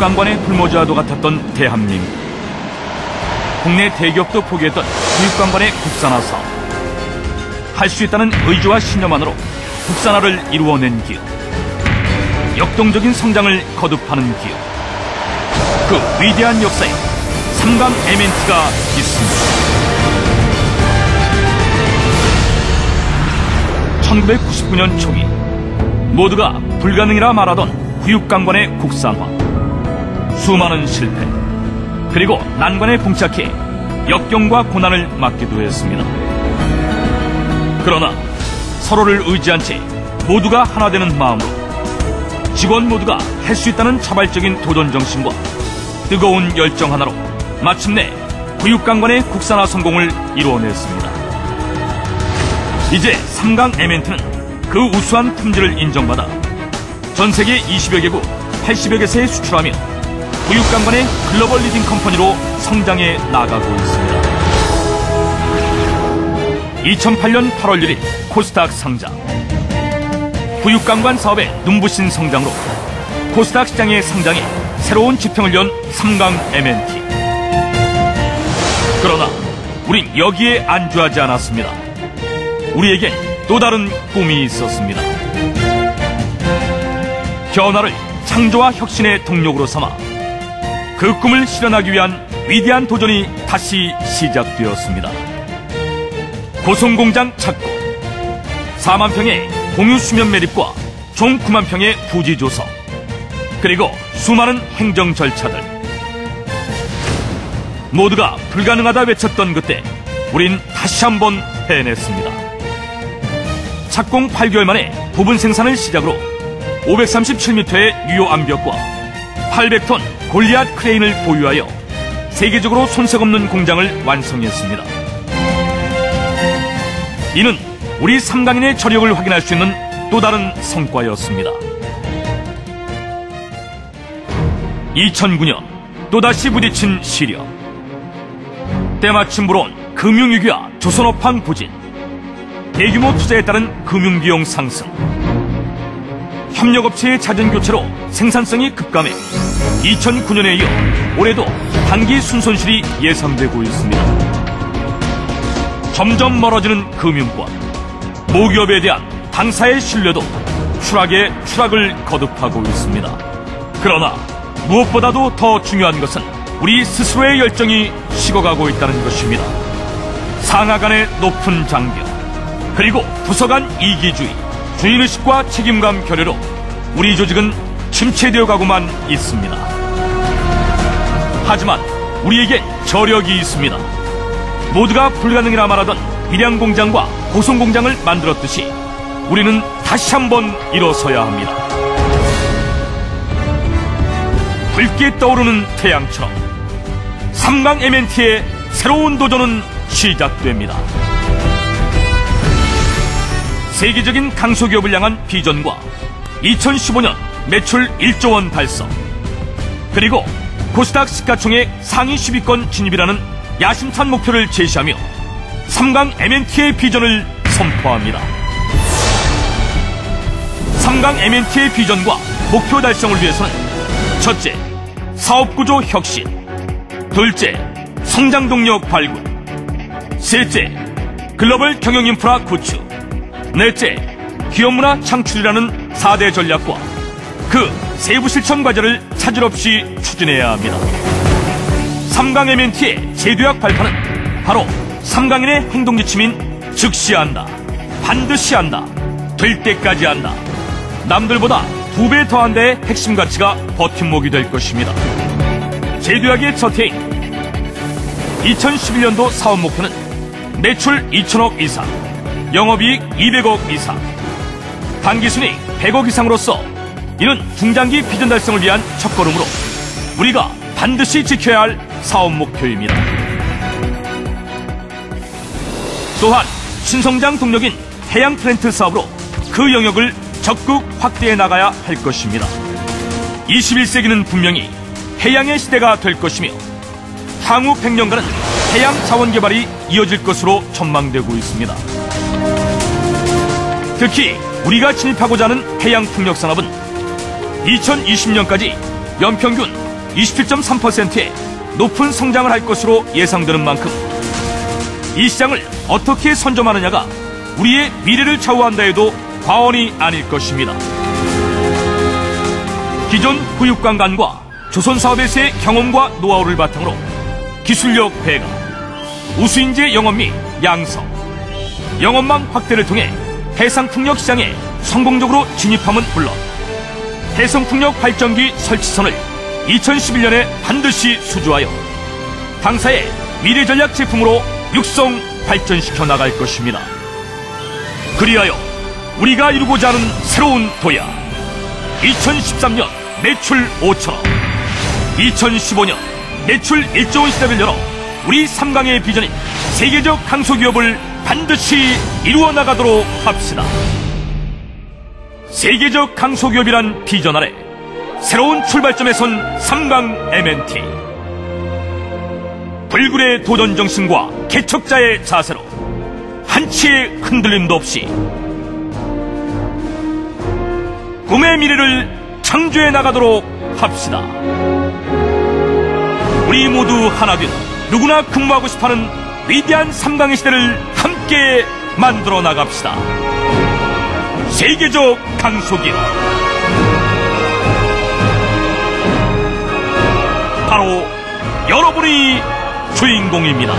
국강관의 불모지와도 같았던 대한민국. 국내 대기업도 포기했던 교육관관의 국산화 사업. 할 수 있다는 의지와 신념만으로 국산화를 이루어낸 기업. 역동적인 성장을 거듭하는 기업. 그 위대한 역사에 삼강 MNT가 있습니다. 1999년 초기 모두가 불가능이라 말하던 구육강관의 국산화 수많은 실패 그리고 난관에 봉착해 역경과 고난을 맞기도 했습니다. 그러나 서로를 의지한 채 모두가 하나 되는 마음으로 직원 모두가 할 수 있다는 자발적인 도전 정신과 뜨거운 열정 하나로 마침내 구육강관의 국산화 성공을 이루어냈습니다. 이제 삼강 에멘트는 그 우수한 품질을 인정받아 전 세계 20여 개국 80여 개세에 수출하며 구육강관의 글로벌 리딩 컴퍼니로 성장해 나가고 있습니다. 2008년 8월 1일 코스닥 상장. 구육강관 사업의 눈부신 성장으로 코스닥 시장의 상장에 새로운 지평을 연 삼강 MNT. 그러나 우린 여기에 안주하지 않았습니다. 우리에겐 또 다른 꿈이 있었습니다. 변화를 창조와 혁신의 동력으로 삼아 그 꿈을 실현하기 위한 위대한 도전이 다시 시작되었습니다. 고성공장 착고 4만 평의 공유 수면 매립과 총 9만 평의 부지 조성 그리고 수많은 행정 절차들 모두가 불가능하다 외쳤던 그때 우린 다시 한번 해냈습니다. 착공 8개월 만에 부분 생산을 시작으로 537m의 유효 암벽과 800톤 골리앗 크레인을 보유하여 세계적으로 손색 없는 공장을 완성했습니다. 이는 우리 삼강인의 저력을 확인할 수 있는 또 다른 성과였습니다. 2009년 또다시 부딪힌 시련. 때마침 불어온 금융위기와 조선업황 부진, 대규모 투자에 따른 금융비용 상승, 협력업체의 잦은 교체로 생산성이 급감해 2009년에 이어 올해도 단기 순손실이 예상되고 있습니다. 점점 멀어지는 금융권, 모기업에 대한 당사의 신뢰도 추락에 추락을 거듭하고 있습니다. 그러나 무엇보다도 더 중요한 것은 우리 스스로의 열정이 식어가고 있다는 것입니다. 상하 간의 높은 장벽, 그리고 부서 간 이기주의, 주인의식과 책임감 결여로 우리 조직은 침체되어 가고만 있습니다. 하지만 우리에게 저력이 있습니다. 모두가 불가능이라 말하던 위량 공장과 고성 공장을 만들었듯이 우리는 다시 한번 일어서야 합니다. 붉게 떠오르는 태양처럼 삼강 MNT의 새로운 도전은 시작됩니다. 세계적인 강소기업을 향한 비전과 2015년 매출 1조 원 달성 그리고 코스닥 시가총액 상위 10위권 진입이라는 야심찬 목표를 제시하며 삼강 MNT의 비전을 선포합니다. 삼강 MNT의 비전과 목표 달성을 위해서는 첫째, 사업구조 혁신 둘째, 성장 동력 발굴 셋째, 글로벌 경영 인프라 구축 넷째, 기업 문화 창출이라는 4대 전략과 그 세부 실천 과제를 차질 없이 추진해야 합니다. 삼강 MNT의 제도약 발판은 바로 삼강인의 행동 지침인 즉시 한다, 반드시 한다, 될 때까지 한다. 남들보다 두 배 더한 데의 핵심 가치가 버팀목이 될 것입니다. 제도약의 첫 해인 2011년도 사업 목표는 매출 2천억 이상, 영업이익 200억 이상, 단기순이익 100억 이상으로서 이는 중장기 비전 달성을 위한 첫걸음으로 우리가 반드시 지켜야 할 사업 목표입니다. 또한 신성장 동력인 해양 플랜트 사업으로 그 영역을 적극 확대해 나가야 할 것입니다. 21세기는 분명히 해양의 시대가 될 것이며 향후 100년간은 해양 자원 개발이 이어질 것으로 전망되고 있습니다. 특히 우리가 진입하고자 하는 해양 풍력 산업은 2020년까지 연평균 27.3%의 높은 성장을 할 것으로 예상되는 만큼 이 시장을 어떻게 선점하느냐가 우리의 미래를 좌우한다 해도 과언이 아닐 것입니다. 기존 구육관관과 조선 사업에서의 경험과 노하우를 바탕으로 기술력 배가, 우수인재 영업 및 양성, 영업망 확대를 통해 해상풍력 시장에 성공적으로 진입함은 물론 해성풍력 발전기 설치선을 2011년에 반드시 수주하여 당사의 미래전략 제품으로 육성 발전시켜 나갈 것입니다. 그리하여 우리가 이루고자 하는 새로운 도약 2013년 매출 5천억 2015년 매출 1조 원 시대를 열어 우리 삼강의 비전인 세계적 강소기업을 반드시 이루어 나가도록 합시다. 세계적 강소기업이란 비전 아래 새로운 출발점에 선 삼강 MNT 불굴의 도전 정신과 개척자의 자세로 한치의 흔들림도 없이 꿈의 미래를 창조해 나가도록 합시다. 우리 모두 하나 된 누구나 근무하고 싶어하는 위대한 삼강의 시대를 함께 만들어 나갑시다. 세계적 강소기업 바로 여러분이 주인공입니다.